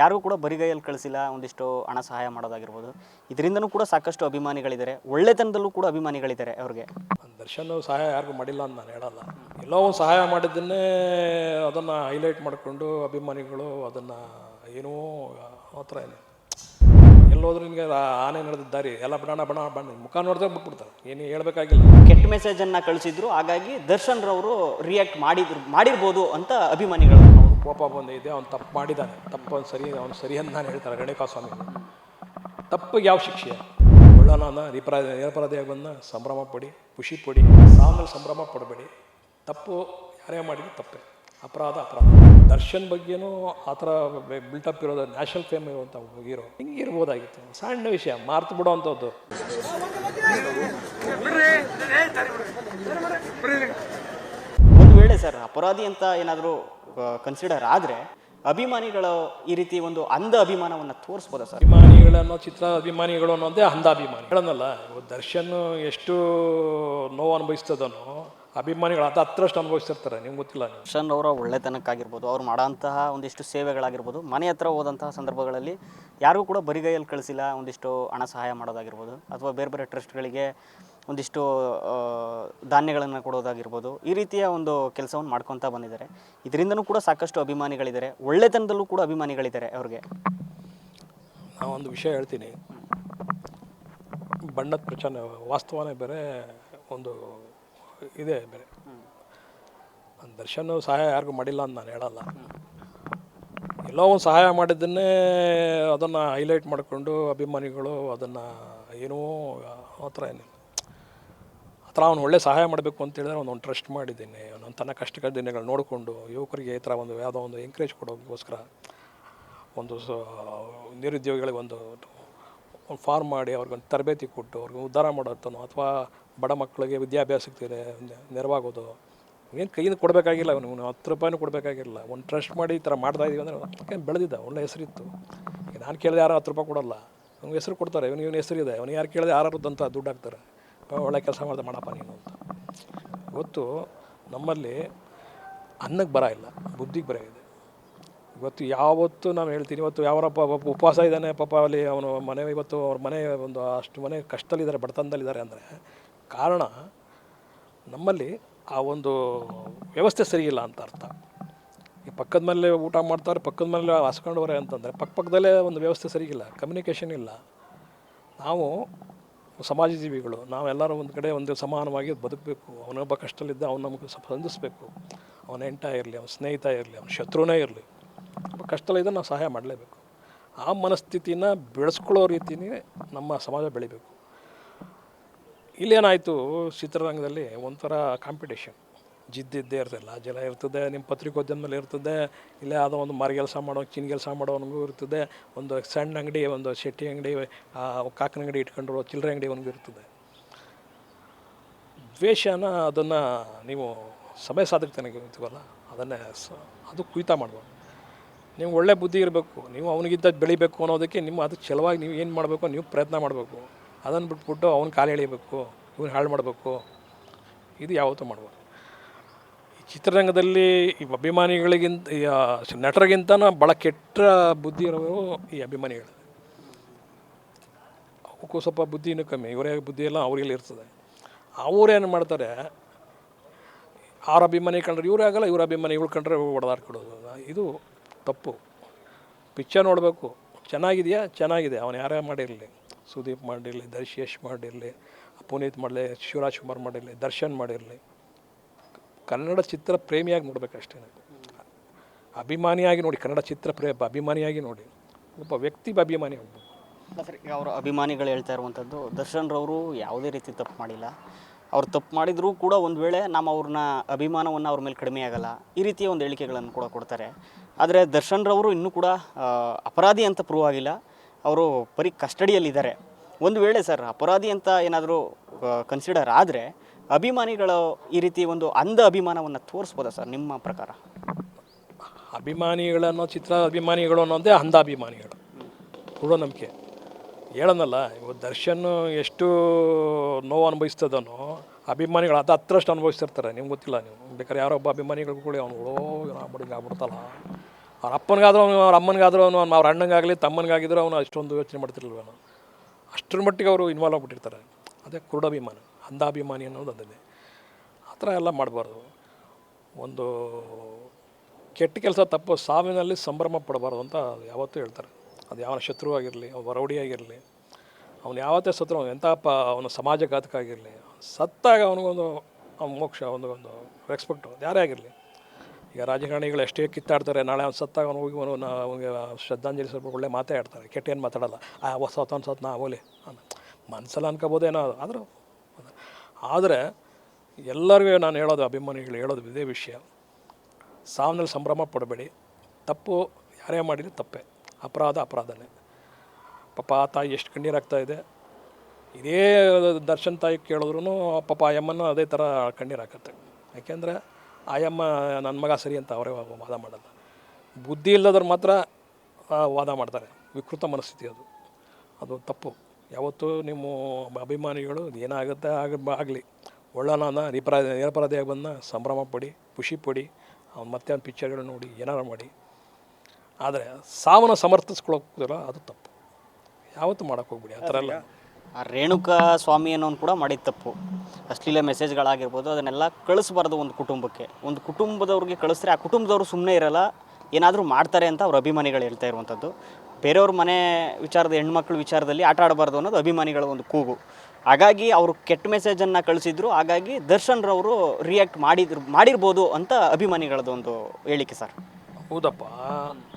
ಯಾರಿಗೂ ಕೂಡ ಬರಿಗೈಯಲ್ಲಿ ಕಳಿಸಿಲ್ಲ ಒಂದಿಷ್ಟು ಹಣ ಸಹಾಯ ಮಾಡೋದಾಗಿರ್ಬೋದು. ಇದರಿಂದನೂ ಕೂಡ ಸಾಕಷ್ಟು ಅಭಿಮಾನಿಗಳಿದ್ದಾರೆ. ಒಳ್ಳೆತನದಲ್ಲೂ ಕೂಡ ಅಭಿಮಾನಿಗಳಿದ್ದಾರೆ ಅವ್ರಿಗೆ. ದರ್ಶನ್ ಸಹಾಯ ಯಾರಿಗೂ ಮಾಡಿಲ್ಲ ಅಂತ ನಾನು ಹೇಳಲ್ಲ. ಎಲ್ಲೋ ಒಂದು ಸಹಾಯ ಮಾಡಿದ್ದನ್ನೇ ಅದನ್ನು ಹೈಲೈಟ್ ಮಾಡಿಕೊಂಡು ಅಭಿಮಾನಿಗಳು ಅದನ್ನು ಏನೋ ಆ ಥರ ಏನು. ಎಲ್ಲೋದ್ರೂ ನಿಮಗೆ ಆನೆ ನಡೆದ ದಾರಿ ಎಲ್ಲ ಬಣ ಬಣ ಬಣ್ಣ ಮುಖ ನೋಡಿದ್ರೆ ಬಿಟ್ಬಿಡ್ತಾರೆ. ಏನು ಹೇಳಬೇಕಾಗಿಲ್ಲ. ಕೆಟ್ಟ ಮೆಸೇಜನ್ನು ಕಳಿಸಿದ್ರು ಹಾಗಾಗಿ ದರ್ಶನ್ ರವರು ರಿಯಾಕ್ಟ್ ಮಾಡಿದ್ರು ಮಾಡಿರ್ಬೋದು ಅಂತ ಅಭಿಮಾನಿಗಳು. ಕೋಪ ಬಂದಿದೆ ಅವ್ನು ತಪ್ಪು ಮಾಡಿದ್ದಾನೆ ತಪ್ಪು ಅವ್ನು ಸರಿ ಅವ್ನು ಸರಿ ಅಂತ ನಾನು ಹೇಳ್ತಾರೆ ರೇಣುಕಾಸ್ವಾಮಿ ತಪ್ಪಿಗೆ ಯಾವ ಶಿಕ್ಷೆ? ಒಳ್ಳನ ನಿಪರಾಧ ನಿರಪರಾಧಿಯಾಗಿ ಬಂದ ಸಂಭ್ರಮ ಪಡಿ, ಖುಷಿ ಪಡಿ ಸಾಮಲ್ಲಿ ಸಂಭ್ರಮ ಪಡಬೇಡಿ. ತಪ್ಪು ಯಾರೇ ಮಾಡಿದ್ರು ತಪ್ಪೇ. ಅಪರಾಧ ಅಪರಾಧ. ದರ್ಶನ್ ಬಗ್ಗೆನೂ ಆ ಥರ ಬಿಲ್ಟಪ್ ಇರೋದು ನ್ಯಾಷನಲ್ ಫೇಮ್ ಇರುವಂಥ ಹೀರೋ, ಹಿಂಗೆ ಇರ್ಬೋದಾಗಿತ್ತು. ಸಣ್ಣ ವಿಷಯ, ಮಾರ್ತು ಬಿಡೋ ಅಂಥದ್ದು. ಒಂದು ವೇಳೆ ಸರ್, ಅಪರಾಧಿ ಅಂತ ಏನಾದರೂ ಕನ್ಸಿಡರ್ ಆದರೆ ಅಭಿಮಾನಿಗಳು ಈ ರೀತಿ ಒಂದು ಅಂಧ ಅಭಿಮಾನವನ್ನು ತೋರಿಸ್ಬೋದಾ ಸರ್? ಅಭಿಮಾನಿಗಳನ್ನೋ ಚಿತ್ರ ಅಭಿಮಾನಿಗಳು ಅನ್ನೋದೇ ಅಂಧ ಅಭಿಮಾನಿ. ಹೇಳೋನಲ್ಲ ದರ್ಶನ್ ಎಷ್ಟು ನೋವು ಅನುಭವಿಸ್ತದನೋ ಅಭಿಮಾನಿಗಳು ಅಂತ ಹತ್ರಷ್ಟು ಅನುಭವಿಸ್ತಿರ್ತಾರೆ ನಿಮ್ಗೆ ಗೊತ್ತಿಲ್ಲ ದರ್ಶನ್ ಅವರ ಒಳ್ಳೆತನಕ್ಕಾಗಿರ್ಬೋದು ಅವ್ರು ಮಾಡೋಂತಹ ಒಂದಿಷ್ಟು ಸೇವೆಗಳಾಗಿರ್ಬೋದು ಮನೆ ಹತ್ರ ಹೋದಂತಹ ಸಂದರ್ಭಗಳಲ್ಲಿ ಯಾರಿಗೂ ಕೂಡ ಬರಿಗೈಯಲ್ಲಿ ಕಳಿಸಿಲ್ಲ ಒಂದಿಷ್ಟು ಹಣ ಸಹಾಯ ಮಾಡೋದಾಗಿರ್ಬೋದು ಅಥವಾ ಬೇರೆ ಬೇರೆ ಟ್ರಸ್ಟ್ಗಳಿಗೆ ಒಂದಿಷ್ಟು ಧಾನ್ಯಗಳನ್ನು ಕೊಡೋದಾಗಿರ್ಬೋದು, ಈ ರೀತಿಯ ಒಂದು ಕೆಲಸವನ್ನು ಮಾಡ್ಕೊತಾ ಬಂದಿದ್ದಾರೆ. ಇದರಿಂದನೂ ಕೂಡ ಸಾಕಷ್ಟು ಅಭಿಮಾನಿಗಳಿದ್ದಾರೆ. ಒಳ್ಳೆತನದಲ್ಲೂ ಕೂಡ ಅಭಿಮಾನಿಗಳಿದ್ದಾರೆ ಅವ್ರಿಗೆ. ಒಂದು ವಿಷಯ ಹೇಳ್ತೀನಿ. ಬಣ್ಣದ ಪ್ರಚಾರ ವಾಸ್ತವನೇ ಬೇರೆ, ಒಂದು ಇದೆ ಬೇರೆ. ದರ್ಶನ್ ಸಹಾಯ ಯಾರಿಗೂ ಮಾಡಿಲ್ಲ ಅಂತ ನಾನು ಹೇಳಲ್ಲ. ಎಲ್ಲೋ ಒಂದು ಸಹಾಯ ಮಾಡಿದ್ದನ್ನೇ ಅದನ್ನು ಹೈಲೈಟ್ ಮಾಡಿಕೊಂಡು ಅಭಿಮಾನಿಗಳು ಅದನ್ನು ಏನೂ ಆ ಥರ ಏನಿಲ್ಲ. ಥರ ಅವ್ನು ಒಳ್ಳೆ ಸಹಾಯ ಮಾಡಬೇಕು ಅಂತ ಹೇಳಿದ್ರೆ ಒಂದು ಟ್ರಸ್ಟ್ ಮಾಡಿದ್ದೀನಿ. ಅವನು ತನ್ನ ಕಷ್ಟಕರ ದಿನಗಳು ನೋಡಿಕೊಂಡು ಯುವಕರಿಗೆ ಈ ಥರ ಒಂದು ಯಾವುದೋ ಒಂದು ಎಂಕರೇಜ್ ಕೊಡೋಕ್ಕೋಸ್ಕರ ಒಂದು ಸ, ನಿರುದ್ಯೋಗಿಗಳಿಗೆ ಒಂದು ಒಂದು ಫಾರ್ಮ್ ಮಾಡಿ ಅವ್ರಿಗೊಂದು ತರಬೇತಿ ಕೊಟ್ಟು ಅವ್ರಿಗೆ ಉದ್ಧಾರ ಮಾಡೋತನೋ ಅಥವಾ ಬಡ ಮಕ್ಕಳಿಗೆ ವಿದ್ಯಾಭ್ಯಾಸಕ್ಕೆ ನೆರವಾಗೋದು. ಏನು ಕೈಯಿಂದ ಕೊಡಬೇಕಾಗಿಲ್ಲ ಅವನು ಹತ್ತು ರೂಪಾಯಿನೂ ಕೊಡಬೇಕಾಗಿಲ್ಲ. ಒಂದು ಟ್ರಸ್ಟ್ ಮಾಡಿ ಈ ಥರ ಮಾಡ್ತಾ ಇದೀವಿ ಅಂದರೆ ಅದಕ್ಕೆ ಬೆಳೆದಿದ್ದ. ಒಳ್ಳೆ ಹೆಸರಿತ್ತು. ನಾನು ಕೇಳಿದೆ ಯಾರು ಹತ್ತು ರೂಪಾಯಿ ಕೊಡಲ್ಲ. ಅವ್ನಿಗೆ ಹೆಸರು ಕೊಡ್ತಾರೆ. ಇವನು ಇವನ ಹೆಸರಿದೆ. ಅವನು ಯಾರು ಕೇಳಿದೆ ಯಾರು ದುಡ್ಡು ಹಾಕ್ತಾರೆ. ಒಳ್ಳೆ ಕೆಲಸ ಮಾಡ್ದೆ ಮಾಡಪ್ಪ ನೀನು ಅಂತ. ಇವತ್ತು ನಮ್ಮಲ್ಲಿ ಅನ್ನಕ್ಕೆ ಬರ ಇಲ್ಲ, ಬುದ್ಧಿಗೆ ಬರ ಇದೆ. ಇವತ್ತು ಯಾವತ್ತು ನಾನು ಹೇಳ್ತೀನಿ, ಇವತ್ತು ಯಾವರಪ್ಪ ಉಪವಾಸ ಇದ್ದಾನೆ, ಪಾಪ ಅಲ್ಲಿ ಅವನು ಮನೆ, ಇವತ್ತು ಅವ್ರ ಮನೆ ಒಂದು ಅಷ್ಟು ಮನೆ ಕಷ್ಟದಲ್ಲಿದ್ದಾರೆ ಬಡತನದಲ್ಲಿದ್ದಾರೆ ಅಂದರೆ, ಕಾರಣ ನಮ್ಮಲ್ಲಿ ಆ ಒಂದು ವ್ಯವಸ್ಥೆ ಸರಿಯಿಲ್ಲ ಅಂತ ಅರ್ಥ. ಈ ಪಕ್ಕದ ಮೇಲೆ ಊಟ ಮಾಡ್ತಾರೆ ಪಕ್ಕದ ಮೇಲೆ ಹಾಸ್ಕೊಂಡವ್ರೆ ಅಂತಂದರೆ, ಪಕ್ಕ ಪಕ್ಕದಲ್ಲೇ ಒಂದು ವ್ಯವಸ್ಥೆ ಸರಿಗಿಲ್ಲ ಕಮ್ಯುನಿಕೇಷನ್ ಇಲ್ಲ. ನಾವು ಸಮಾಜ ಜೀವಿಗಳು ನಾವೆಲ್ಲರೂ ಒಂದು ಕಡೆ ಒಂದು ಸಮಾನವಾಗಿ ಬದುಕಬೇಕು. ಅವನೊಬ್ಬ ಕಷ್ಟದಲ್ಲಿದ್ದ ಅವ್ನು ನಮಗೆ ಸ್ಪಂದಿಸಬೇಕು ಅವನ ಎಂಟ ಇರಲಿ, ಅವನ ಸ್ನೇಹಿತ ಇರಲಿ, ಅವನ ಶತ್ರುನೇ ಇರಲಿ, ಒಬ್ಬ ಕಷ್ಟದಲ್ಲಿದ್ದ ನಾವು ಸಹಾಯ ಮಾಡಲೇಬೇಕು. ಆ ಮನಸ್ಥಿತಿನ ಬೆಳೆಸ್ಕೊಳ್ಳೋ ರೀತಿಯೇ ನಮ್ಮ ಸಮಾಜ ಬೆಳಿಬೇಕು. ಇಲ್ಲೇನಾಯಿತು ಚಿತ್ರರಂಗದಲ್ಲಿ ಒಂಥರ ಕಾಂಪಿಟೇಷನ್ ಜಿದ್ದಿದ್ದೇ ಇರ್ತಿಲ್ಲ ಜಲ ಇರ್ತದೆ ನಿಮ್ಮ ಪತ್ರಿಕೋದ್ಯಮ ಮೇಲೆ ಇರ್ತದೆ, ಇಲ್ಲ ಯಾವುದೋ ಒಂದು ಮರ ಕೆಲಸ ಮಾಡೋ ಚಿನ್ ಕೆಲಸ ಮಾಡೋನಿಗೂ ಇರ್ತದೆ. ಒಂದು ಸಣ್ಣ ಅಂಗಡಿ, ಒಂದು ಶೆಟ್ಟಿ ಅಂಗಡಿ ಕಾಕನ ಅಂಗಡಿ ಇಟ್ಕೊಂಡಿರೋ ಚಿಲ್ಲರೆ ಅಂಗಡಿ ಒಂದು ಇರ್ತದೆ. ದ್ವೇಷನ ಅದನ್ನು ನೀವು ಸಮಯ ಸಾಧಕತನಿಗೆ ಇರ್ತೀವಲ್ಲ ಅದನ್ನೇ ಸ, ಅದು ಕುಯ್ತಾ ಮಾಡ್ಬೋದು. ನೀವು ಒಳ್ಳೆ ಬುದ್ಧಿ ಇರಬೇಕು, ನೀವು ಅವನಿಗಿಂತ ಬೆಳಿಬೇಕು ಅನ್ನೋದಕ್ಕೆ ನಿಮ್ಮ, ಅದಕ್ಕೆ ಚಲವಾಗಿ ನೀವು ಏನು ಮಾಡಬೇಕು, ನೀವು ಪ್ರಯತ್ನ ಮಾಡಬೇಕು. ಅದನ್ನು ಬಿಟ್ಬಿಟ್ಟು ಅವ್ನ ಕಾಲು ಎಳಿಬೇಕು, ಇವ್ನು ಹಾಳು ಮಾಡಬೇಕು. ಇದು ಯಾವತ್ತೂ ಮಾಡ್ಬೋದು. ಚಿತ್ರರಂಗದಲ್ಲಿ ಈ ಅಭಿಮಾನಿಗಳಿಗಿಂತ ನಟರಿಗಿಂತನೂ ಭಾಳ ಕೆಟ್ಟ ಬುದ್ಧಿ ಇರೋರು ಈ ಅಭಿಮಾನಿಗಳು. ಅವಕ್ಕೂ ಸ್ವಲ್ಪ ಬುದ್ಧಿನೂ ಕಮ್ಮಿ. ಇವರೇ ಬುದ್ಧಿ ಎಲ್ಲ ಅವ್ರಿಗೆಲ್ಲ ಇರ್ತದೆ. ಅವರೇನು ಮಾಡ್ತಾರೆ? ಅವ್ರ ಅಭಿಮಾನಿ ಕಂಡ್ರೆ ಇವರೇ ಆಗಲ್ಲ, ಇವ್ರ ಅಭಿಮಾನಿ ಇವ್ರು ಕಂಡ್ರೆ ಹೊಡೆದಾಡ್ಕೊಡೋದು ಇದು ತಪ್ಪು. ಪಿಕ್ಚರ್ ನೋಡಬೇಕು. ಚೆನ್ನಾಗಿದೆಯಾ? ಚೆನ್ನಾಗಿದೆ. ಅವನು ಯಾರೇ ಮಾಡಿರಲಿ. ಸುದೀಪ್ ಮಾಡಿರಲಿ, ದರ್ಶೇಶ್ ಮಾಡಿರಲಿ, ಪುನೀತ್ ಮಾಡಲಿ ಶಿವರಾಜ್ ಕುಮಾರ್ ಮಾಡಿರಲಿ, ದರ್ಶನ್ ಮಾಡಿರಲಿ. ಕನ್ನಡ ಚಿತ್ರ ಪ್ರೇಮಿಯಾಗಿ ನೋಡಬೇಕಷ್ಟೇ ಅಭಿಮಾನಿಯಾಗಿ ನೋಡಿ, ಕನ್ನಡ ಚಿತ್ರ ಪ್ರೇ ಅಭಿಮಾನಿಯಾಗಿ ನೋಡಿ. ಒಬ್ಬ ವ್ಯಕ್ತಿ ಅಭಿಮಾನಿ ಒಬ್ಬ. ಅವರ ಅಭಿಮಾನಿಗಳು ಹೇಳ್ತಾ ಇರುವಂಥದ್ದು, ದರ್ಶನ್ ರವರು ಯಾವುದೇ ರೀತಿ ತಪ್ಪು ಮಾಡಿಲ್ಲ. ಅವ್ರು ತಪ್ಪು ಮಾಡಿದರೂ ಕೂಡ ಒಂದು ವೇಳೆ ನಮ್ಮ ಅವ್ರನ್ನ ಅಭಿಮಾನವನ್ನು ಅವ್ರ ಮೇಲೆ ಕಡಿಮೆ ಆಗಲ್ಲ, ಈ ರೀತಿಯ ಒಂದು ಹೇಳಿಕೆಗಳನ್ನು ಕೂಡ ಕೊಡ್ತಾರೆ. ಆದರೆ ದರ್ಶನ್ ರವರು ಇನ್ನೂ ಕೂಡ ಅಪರಾಧಿ ಅಂತ ಪ್ರೂವ್ ಆಗಿಲ್ಲ. ಅವರು ಬರೀ ಕಸ್ಟಡಿಯಲ್ಲಿದ್ದಾರೆ. ಒಂದು ವೇಳೆ ಸರ್, ಅಪರಾಧಿ ಅಂತ ಏನಾದರೂ ಕನ್ಸಿಡರ್ ಆದರೆ ಅಭಿಮಾನಿಗಳು ಈ ರೀತಿ ಒಂದು ಅಂಧ ಅಭಿಮಾನವನ್ನು ತೋರಿಸ್ಬೋದಾ ಸರ್ ನಿಮ್ಮ ಪ್ರಕಾರ? ಅಭಿಮಾನಿಗಳನ್ನೋ ಚಿತ್ರ ಅಭಿಮಾನಿಗಳು ಅನ್ನೋದೇ ಅಂಧ ಅಭಿಮಾನಿಗಳು. ಕೂಡ ನಂಬಿಕೆ ಹೇಳೋನಲ್ಲ ಇವತ್ತು ದರ್ಶನ್ ಎಷ್ಟು ನೋವು ಅನುಭವಿಸ್ತದನೋ, ಅಭಿಮಾನಿಗಳು ಅದು ಹತ್ರಷ್ಟು ಅನುಭವಿಸ್ತಿರ್ತಾರೆ. ನಿಮ್ಗೆ ಗೊತ್ತಿಲ್ಲ ನೀವು. ಬೇಕಾದ್ರೆ ಯಾರೋ ಒಬ್ಬ ಅಭಿಮಾನಿಗಳು ಕೂಡ ಅವ್ನು ಆಗ್ಬಿಡಿ ಆಗ್ಬಿಡ್ತಲ್ಲ. ಅವ್ರ ಅಪ್ಪನಿಗಾದ್ರೂ ಅವನು, ಅವ್ರ ಅಮ್ಮನಿಗಾದ್ರೂ ಅವನು ಅವ್ರ ಅಣ್ಣಂಗಾಗಲಿ, ತಮ್ಮನಿಗಾಗಿದ್ರು ಅವನು ಅಷ್ಟೊಂದು ಯೋಚನೆ ಮಾಡ್ತಿರ್ಲಿಲ್ಲ ಅಷ್ಟರ ಮಟ್ಟಿಗೆ ಅವರು ಇನ್ವಾಲ್ವ್ ಆಗಿಬಿಟ್ಟಿರ್ತಾರೆ. ಅದೇ ಕುರುಡಾಭಿಮಾನ ಅಂಧಾಭಿಮಾನಿ ಅನ್ನೋದು ಅದನ್ನೇ ಆ ಥರ ಎಲ್ಲ ಮಾಡಬಾರ್ದು. ಒಂದು ಕೆಟ್ಟ ಕೆಲಸ ತಪ್ಪು ಸಾವಿನಲ್ಲಿ ಸಂಭ್ರಮ ಪಡಬಾರ್ದು ಅಂತ ಯಾವತ್ತೂ ಹೇಳ್ತಾರೆ. ಅದು ಯಾವನ ಶತ್ರು ಆಗಿರಲಿ, ಅವ್ನು ಆಗಿರಲಿ, ಅವನು ಯಾವತ್ತೇ ಸತ್ರು, ಅವ್ನು ಎಂಥಪ್ಪ ಅವನು ಸಮಾಜಘಾತಕ ಆಗಿರಲಿ, ಸತ್ತಾಗ ಅವನಿಗೊಂದು, ಅವ್ನ ಮೋಕ್ಷ ಒಂದು ರೆಸ್ಪೆಕ್ಟು ಯಾರೇ ಆಗಿರಲಿ. ಈಗ ರಾಜಕಾರಣಿಗಳು ಎಷ್ಟೇ ಕಿತ್ತಾಡ್ತಾರೆ, ನಾಳೆ ಅವ್ನು ಸತ್ತಾಗ ಅವ್ನು ಹೋಗಿ ಅವನು, ಅವನಿಗೆ ಶ್ರದ್ಧಾಂಜಲಿ ಸ್ವಲ್ಪ ಒಳ್ಳೆ ಮಾತೇ ಆಡ್ತಾರೆ. ಕೆಟ್ಟ ಮಾತಾಡಲ್ಲ, ಆ ಹೊಸ ಸತ್ ನಾ ಹೋಗಲಿ ಮನಸ್ಸಲ್ಲಿ ಅನ್ಕೋಬೋದೇನೋ ಆದರೂ ಆದರೆ ಎಲ್ಲರಿಗೂ ನಾನು ಹೇಳೋದು, ಅಭಿಮಾನಿಗಳು ಹೇಳೋದು ಇದೇ ವಿಷಯ. ಸಾವಿನಲ್ಲಿ ಸಂಭ್ರಮ ಪಡಬೇಡಿ. ತಪ್ಪು ಯಾರೇ ಮಾಡಿದ್ರು ತಪ್ಪೇ. ಅಪರಾಧ, ಅಪರಾಧನೇ. ಪಾಪ ಆ ತಾಯಿ ಎಷ್ಟು ಕಣ್ಣೀರಾಗ್ತಾ ಇದೆ. ಇದೇ ದರ್ಶನ್ ತಾಯಿ ಕೇಳಿದ್ರು ಪಾಪ ಆಯಮ್ಮನ ಅದೇ ಥರ ಕಣ್ಣೀರು ಹಾಕತ್ತೆ. ಯಾಕೆಂದರೆ ಆಯಮ್ಮ ನನ್ನ ಮಗ ಸರಿ ಅಂತ ಅವರೇ ವಾದ ಮಾಡಲ್ಲ. ಬುದ್ಧಿ ಇಲ್ಲದವ್ರು ಮಾತ್ರ ವಾದ ಮಾಡ್ತಾರೆ. ವಿಕೃತ ಮನಸ್ಥಿತಿ ಅದು. ಅದು ತಪ್ಪು. ಯಾವತ್ತೂ ನಿಮ್ಮ ಅಭಿಮಾನಿಗಳು ಏನಾಗುತ್ತೆ ಆಗ ಆಗಲಿ ಒಳ್ಳನ ನಿಪರಾಧ ನಿರಪರಾಧಿಯಾಗಿ ಬಂದ ಸಂಭ್ರಮ ಪಡಿ, ಖುಷಿ ಪಡಿ, ಅವ್ನು ಮತ್ತೆ ಒಂದು ಪಿಕ್ಚರ್ಗಳು ನೋಡಿ, ಏನಾರು ಮಾಡಿ. ಆದರೆ ಸಾವನ್ನ ಸಮರ್ಥಿಸ್ಕೊಳ್ಳೋಕ್ಕಿಲ್ಲ ಅದು ತಪ್ಪು. ಯಾವತ್ತು ಮಾಡೋಕ್ಕೆ ಹೋಗ್ಬಿಡಿ, ಆ ಥರ ಎಲ್ಲ ಆ ರೇಣುಕಾ ಸ್ವಾಮಿ ಅನ್ನೋನು ಕೂಡ ಮಾಡಿದ ತಪ್ಪು. ಅಶ್ಲೀಲ ಮೆಸೇಜ್ಗಳಾಗಿರ್ಬೋದು ಅದನ್ನೆಲ್ಲ ಕಳಿಸ್ಬಾರ್ದು ಒಂದು ಕುಟುಂಬಕ್ಕೆ. ಒಂದು ಕುಟುಂಬದವ್ರಿಗೆ ಕಳಿಸಿದ್ರೆ ಆ ಕುಟುಂಬದವರು ಸುಮ್ಮನೆ ಇರಲ್ಲ, ಏನಾದರೂ ಮಾಡ್ತಾರೆ ಅಂತ ಅವ್ರ ಅಭಿಮಾನಿಗಳು ಹೇಳ್ತಾ ಇರುವಂಥದ್ದು. ಬೇರೆಯವ್ರ ಮನೆ ವಿಚಾರದ ಹೆಣ್ಮಕ್ಳ ವಿಚಾರದಲ್ಲಿ ಆಟ ಆಡಬಾರ್ದು ಅನ್ನೋದು ಅಭಿಮಾನಿಗಳ ಒಂದು ಕೂಗು. ಹಾಗಾಗಿ ಅವರು ಕೆಟ್ಟ ಮೆಸೇಜನ್ನು ಕಳಿಸಿದ್ರು, ಹಾಗಾಗಿ ದರ್ಶನ್ರವರು ರಿಯಾಕ್ಟ್ ಮಾಡಿದ್ರು, ಮಾಡಿರ್ಬೋದು ಅಂತ ಅಭಿಮಾನಿಗಳದ್ದು ಒಂದು ಹೇಳಿಕೆ ಸರ್. ಹೌದಪ್ಪ,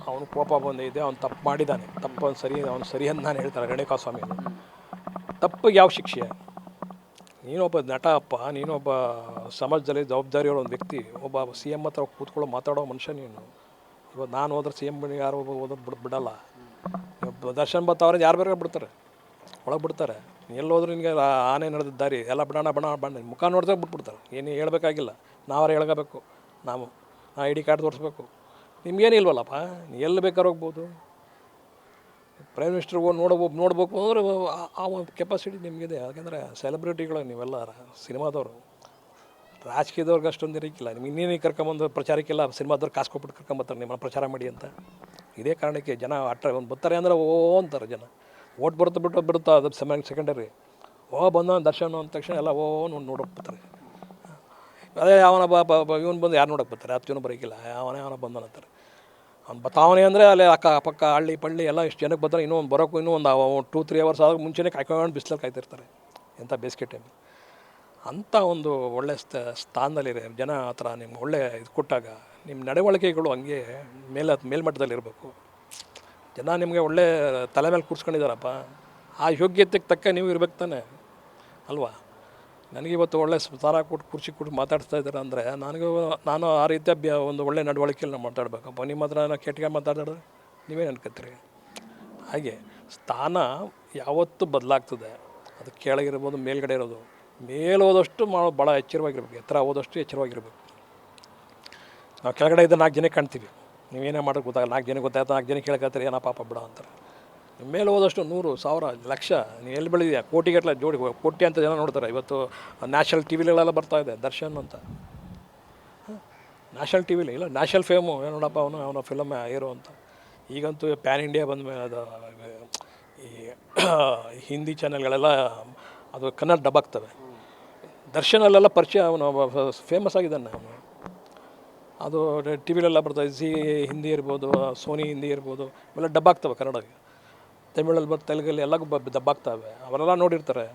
ಅವನು ಕೋಪ ಬಂದಿದೆ, ಅವ್ನು ತಪ್ಪು ಮಾಡಿದ್ದಾನೆ. ತಪ್ಪು ಅವ್ನು ಸರಿ ಅವ್ನು ಸರಿ ಅಂತ ನಾನು ಹೇಳ್ತಾರೆ ರೇಣುಕಾ ಸ್ವಾಮಿ ತಪ್ಪಿಗೆ ಯಾವ ಶಿಕ್ಷೆ? ನೀನೊಬ್ಬ ನಟ ಅಪ್ಪ ನೀನೊಬ್ಬ ಸಮಾಜದಲ್ಲಿ ಜವಾಬ್ದಾರಿ ಒಂದು ವ್ಯಕ್ತಿ, ಒಬ್ಬ ಸಿ ಎಂ ಹತ್ರ ಕೂತ್ಕೊಳ್ಳೋ, ಮಾತಾಡೋ ಮನುಷ್ಯ ನೀನು. ಇವಾಗ ನಾನು ಹೋದ್ರೆ ಸಿ ಎಂ ಯಾರು ಹೋದ್ರೆ ಬಿಡ ಬಿಡಲ್ಲ. ದರ್ಶನ್ ಬತ್ತವ್ರೆ ಯಾರು ಬೇರೆ ಬಿಡ್ತಾರೆ. ಒಳಗೆ ಬಿಡ್ತಾರೆ. ಎಲ್ಲಿ ಹೋದ್ರು ನಿನಗೆ ಆನೆ ನಡೆದ ದಾರಿ, ಎಲ್ಲ ಬಣ್ಣ ಬಣ್ಣ ಬಣ್ಣ. ಮುಖ ನೋಡಿದ್ರೆ ಬಿಟ್ಬಿಡ್ತಾರೆ. ಏನು ಹೇಳಬೇಕಾಗಿಲ್ಲ. ನಾವಾರು ಹೇಳ್ಕೋಬೇಕು. ನಾವು ನಾ ಐ ಡಿ ಕಾರ್ಡ್ ತೋರಿಸ್ಬೇಕು. ನಿಮ್ಗೇನು ಇಲ್ವಲ್ಲಪ್ಪ? ಎಲ್ಲಿ ಬೇಕಾದ್ರೂ ಹೋಗ್ಬೋದು. ಪ್ರೈಮ್ ಮಿನಿಸ್ಟರ್ ಹೋಗಿ ನೋಡ್ಬೋ, ನೋಡ್ಬೇಕು ಅಂದ್ರೆ ಆ- ಒಂದು ಕೆಪಾಸಿಟಿ ನಿಮಗಿದೆ. ಯಾಕೆಂದರೆ ಸೆಲೆಬ್ರಿಟಿಗಳು ನೀವೆಲ್ಲ ಸಿನಿಮಾದವರು. ರಾಜಕೀಯದವ್ರಿಗೆ ಅಷ್ಟೊಂದು ಇರಕ್ಕಿಲ್ಲ. ನಿಮ್ಗೆ ಇನ್ನೇನು ಕರ್ಕೊಂಬಂದು ಪ್ರಚಾರಕ್ಕೆಲ್ಲ ಸಿನಿಮಾದವ್ರು ಕಾಸ್ಕೊಬಿಟ್ಟು ಕೊಟ್ಬಿಟ್ಟು ಕರ್ಕೊಂಬರ್ತಾರೆ ನಿಮ್ಮನ್ನು ಪ್ರಚಾರ ಮಾಡಿ ಅಂತ. ಇದೇ ಕಾರಣಕ್ಕೆ ಜನ ಅಟ್ರ ಒಂದು ಬರ್ತಾರೆ ಅಂದರೆ ಓ ಅಂತಾರೆ ಜನ. ಓಟ್ ಬರುತ್ತೆ ಬಿಟ್ಟು ಬಿಡುತ್ತಾ ಅದು ಸೆಮೆಂಡ್ ಸೆಕೆಂಡರಿ ಓ, ಬಂದ ದರ್ಶನ ಅಂದ ತಕ್ಷಣ ಎಲ್ಲ ಓ ನೋಡಿ ನೋಡೋಕೆ ಬರ್ತಾರೆ. ಅದೇ ಅವನ ಬ ಇವನು ಬಂದು ಯಾರು ನೋಡಕ್ಕೆ ಬರ್ತಾರೆ? ಜನ ಬರೋಕ್ಕಿಲ್ಲ ಅವನೇ ಅವನ ಬಂದನ ಅಂತಾರೆ. ಅವ್ನು ಬತ್ತಾವನೆ ಅಂದರೆ ಅಲ್ಲಿ ಅಕ್ಕ, ಪಕ್ಕ, ಹಳ್ಳಿ, ಪಳ್ಳಿ ಎಲ್ಲ ಇಷ್ಟು ಜನಕ್ಕೆ ಬರ್ತಾರೆ. ಇನ್ನೂ ಒಂದು ಬರೋಕ್ಕೂ ಇನ್ನೂ ಒಂದು ಟೂ ತ್ರೀ ಅವರ್ಸ್ ಆದಾಗ ಮುಂಚೆನೇ ಕಾಯ್ಕೊಂಡು ಬಿಸಿಲಲ್ಲಿ ಕಾಯ್ತಿರ್ತಾರೆ. ಎಂಥ ಬೇಸಿಗೆ ಟೈಮ್ ಅಂಥ ಒಂದು ಒಳ್ಳೆ ಸ್ಥ, ಸ್ಥಾನದಲ್ಲಿದೆ. ಜನ ಆ ಥರ ನಿಮ್ಗೆ ಒಳ್ಳೆ ಇದು ಕೊಟ್ಟಾಗ ನಿಮ್ಮ ನಡವಳಿಕೆಗಳು ಹಂಗೆ ಮೇಲ, ಮೇಲ್ಮಟ್ಟದಲ್ಲಿರಬೇಕು. ಜನ ನಿಮಗೆ ಒಳ್ಳೆ ತಲೆ ಮೇಲೆ ಕೂರಿಸ್ಕೊಂಡಿದ್ದಾರಪ್ಪ. ಆ ಯೋಗ್ಯತೆಗೆ ತಕ್ಕ ನೀವು ಇರ್ಬೇಕು ತಾನೆ. ಅಲ್ವಾ? ನನಗೆ ಇವತ್ತು ಒಳ್ಳೆ ಸ್ಥಾನ ಕೊಟ್ಟು, ಕುರ್ಚಿ ಕೊಟ್ಟು ಮಾತಾಡ್ತಾ ಇದ್ದಾರೆ ಅಂದರೆ ನನಗೂ, ನಾನು ಆ ರೀತಿಯ ಬ್ಯ- ಒಂದು ಒಳ್ಳೆ ನಡವಳಿಕೆಯಲ್ಲಿ ನಾನು ಮಾತಾಡಬೇಕಪ್ಪ. ನಿಮ್ಮ ಹತ್ರ ನಾನು ಕೆಟ್ಟಿಗೆ ಮಾತಾಡಿದ್ರೆ ನೀವೇನು ಅನ್ಕೋತೀರಿ? ಹಾಗೆ ಸ್ಥಾನ ಯಾವತ್ತೂ ಬದಲಾಗ್ತದೆ. ಅದು ಕೆಳಗಿರ್ಬೋದು, ಮೇಲ್ಗಡೆ ಇರೋದು. ಮೇಲೆ ಹೋದಷ್ಟು ಮಾ ಭಾಳ ಎಚ್ಚರವಾಗಿರ್ಬೇಕು, ಎತ್ತರ ಹೋದಷ್ಟು ಎಚ್ಚರವಾಗಿರ್ಬೇಕು. ನಾವು ಕೆಳಗಡೆ ಇದ್ದ ನಾಲ್ಕು ಜನ ಕಾಣ್ತೀವಿ. ನೀವೇನೇ ಮಾಡೋದು ಗೊತ್ತಾಗಲ್ಲ, ನಾಲ್ಕು ಜನಕ್ಕೆ ಗೊತ್ತಾಯ್ತು, ನಾಲ್ಕು ಜನ ಕೇಳಕತ್ತಾರೆ, ಏನೋ ಪಾಪ ಬಿಡ ಅಂತಾರೆ. ಮೇಲೆ ಹೋದಷ್ಟು ನೂರು, ಸಾವಿರ, ಲಕ್ಷ ನೀವು ಎಲ್ಲಿ ಬೆಳೆದಿದ್ಯಾ? ಕೋಟಿಗಟ್ಟಲೆ ಜೋಡಿ ಕೋಟಿ ಅಂತ ಜನ ನೋಡ್ತಾರೆ. ಇವತ್ತು ನ್ಯಾಷನಲ್ ಟಿ ವಿಲೆಲ್ಲ ಬರ್ತಾ ಇದೆ, ದರ್ಶನ್ ಅಂತ. ನ್ಯಾಷನಲ್ ಟಿ ವಿಲಿ ಇಲ್ಲ, ನ್ಯಾಷನಲ್ ಫೇಮು ಏನು ನೋಡಪ್ಪ ಅವನು, ಅವನ ಫಿಲಮ್ ಹೀರೋ ಅಂತ. ಈಗಂತೂ ಪ್ಯಾನ್ ಇಂಡಿಯಾ ಬಂದ ಮೇಲೆ ಅದು, ಈ ಹಿಂದಿ ಚಾನೆಲ್ಗಳೆಲ್ಲ ಅದು ಕನ್ನಡ ಡಬ್ ಆಗ್ತವೆ. ದರ್ಶನಲ್ಲೆಲ್ಲ ಪರಿಚಯ ಅವನು ಫೇಮಸ್ ಆಗಿದ್ದಾನೆ ಅವನು. ಅದು ಟಿ ವಿಲೆಲ್ಲ ಬರ್ತದೆ ಜಿ ಹಿಂದಿ ಇರ್ಬೋದು, ಸೋನಿ ಹಿಂದಿ ಇರ್ಬೋದು, ಇವೆಲ್ಲ ಡಬ್ಬಾಗ್ತವೆ ಕನ್ನಡಕ್ಕೆ. ತಮಿಳಲ್ಲಿ ಬರ್ತಾ, ತೆಲುಗಲ್ಲಿ ಎಲ್ಲ ಬ ಆಗ್ತವೆ ಅವರೆಲ್ಲ ನೋಡಿರ್ತಾರೆ?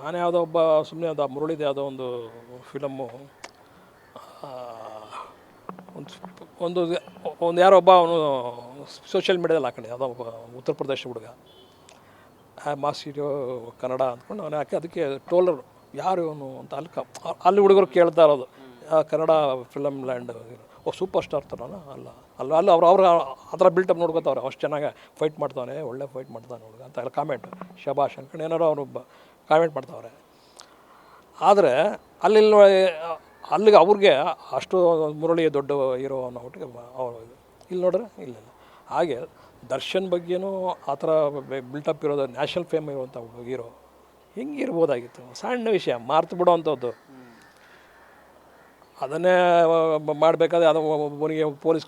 ನಾನು ಯಾವುದೋ ಒಬ್ಬ ಸುಮ್ಮನೆ ಅದು ಮುರುಳಿದೆ ಯಾವುದೋ ಒಂದು ಫಿಲಮ್ಮು. ಒಂದು ಒಂದು ಒಂದು ಯಾರೋ ಒಬ್ಬ ಅವನು ಸೋಷಿಯಲ್ ಮೀಡ್ಯಾದಲ್ಲಿ ಹಾಕೊಂಡೆ ಯಾವುದೋ ಒಬ್ಬ ಉತ್ತರ ಪ್ರದೇಶ ಹುಡುಗ. ಮಾಸ್ ಕನ್ನಡ ಅಂದ್ಕೊಂಡು ಅವನು ಹಾಕಿ ಅದಕ್ಕೆ ಟೋಲರ್, ಯಾರು ಇವನು ಅಂತ ಅಲ್ಲಿ ಕ ಅಲ್ಲಿ ಹುಡುಗರು ಕೇಳ್ತಾ ಇರೋದು ಕನ್ನಡ ಫಿಲಮ್ ಲ್ಯಾಂಡ್ ಓ ಸೂಪರ್ ಸ್ಟಾರ್ ಥರನ ಅಲ್ಲ. ಅಲ್ಲ, ಅಲ್ಲಿ, ಅವ್ರು ಅವ್ರು ಆ ಥರ ಬಿಲ್ಟಪ್ ನೋಡ್ಕೋತಾವ್ರೆ. ಅಷ್ಟು ಚೆನ್ನಾಗಿ ಫೈಟ್ ಮಾಡ್ತಾನೆ ಒಳ್ಳೆ ಫೈಟ್ ಮಾಡ್ತಾನೆ ಹುಡುಗ ಅಂತ ಎಲ್ಲ ಕಾಮೆಂಟ್ ಶಬಾಷ್ ಅನ್ಕೊಂಡು ಏನಾರು ಅವರು ಕಾಮೆಂಟ್ ಮಾಡ್ತಾವ್ರೆ. ಆದರೆ ಅಲ್ಲಿ ಅಲ್ಲಿಗೆ ಅವ್ರಿಗೆ ಅಷ್ಟು ಮುರಳಿ ದೊಡ್ಡ ಹೀರೋ ಅನ್ನೋ ಒಟ್ಟಿಗೆ ಅವರು ಇಲ್ಲಿ ನೋಡ್ರೆ ಇಲ್ಲ ಹಾಗೆ ದರ್ಶನ್ ಬಗ್ಗೆನೂ ಆ ಥರ ಬಿಲ್ಟಪ್ ಇರೋದು ನ್ಯಾಷನಲ್ ಫೇಮ್ ಇರುವಂಥ ಹೀರೋ ಹೆಂಗೆ ಇರ್ಬೋದಾಗಿತ್ತು? ಸಣ್ಣ ವಿಷಯ, ಮಾರ್ತು ಬಿಡೋ ಅಂಥದ್ದು ಅದನ್ನೇ ಮಾಡಬೇಕಾದ್ರೆ ಅದು ಒಬ್ಬನಿಗೆ ಪೊಲೀಸ್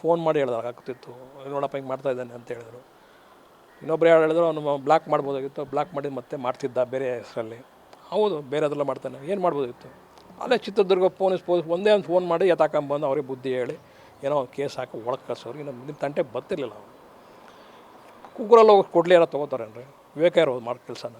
ಫೋನ್ ಮಾಡಿ ಹೇಳ್ದಾಗ ಆಗ್ತಿತ್ತು ನೋಡಪ್ಪ, ಹಿಂಗೆ ಮಾಡ್ತಾ ಇದ್ದಾನೆ ಅಂತ ಹೇಳಿದ್ರು. ಇನ್ನೊಬ್ರು ಯಾರು ಹೇಳಿದ್ರು, ಅವನು ಬ್ಲಾಕ್ ಮಾಡ್ಬೋದಾಗಿತ್ತು ಬ್ಲಾಕ್ ಮಾಡಿ ಮತ್ತೆ ಮಾಡ್ತಿದ್ದ ಬೇರೆ ಹೆಸರಲ್ಲಿ. ಹೌದು ಬೇರೆ ಅದೆಲ್ಲ ಮಾಡ್ತಾನೆ. ಏನು ಮಾಡ್ಬೋದಾಗಿತ್ತು? ಅಲ್ಲೇ ಚಿತ್ರದುರ್ಗ ಪೊಲೀಸ್ ಪೊಲೀಸ್ ಒಂದೇ ಒಂದು ಫೋನ್ ಮಾಡಿ ಎತ್ತಾಕೊಂಬಂದು ಅವ್ರಿಗೆ ಬುದ್ಧಿ ಹೇಳಿ ಏನೋ ಒಂದು ಕೇಸ್ ಹಾಕಿ ಒಳಗೆ ಕಳ್ಸೋರು. ಮುಂದಿನ ತಂಟೆ ಬರ್ತಿರ್ಲಿಲ್ಲ ಅವನು ಕುಗ್ರಲ್ಲಿ ಹೋಗಿ ಕೊಡ್ಲಿ ತೊಗೋತಾರೇನು ರೀ ವಿವೇಕ ಇರೋದು ಮಾಡೋ ಕೆಲಸನ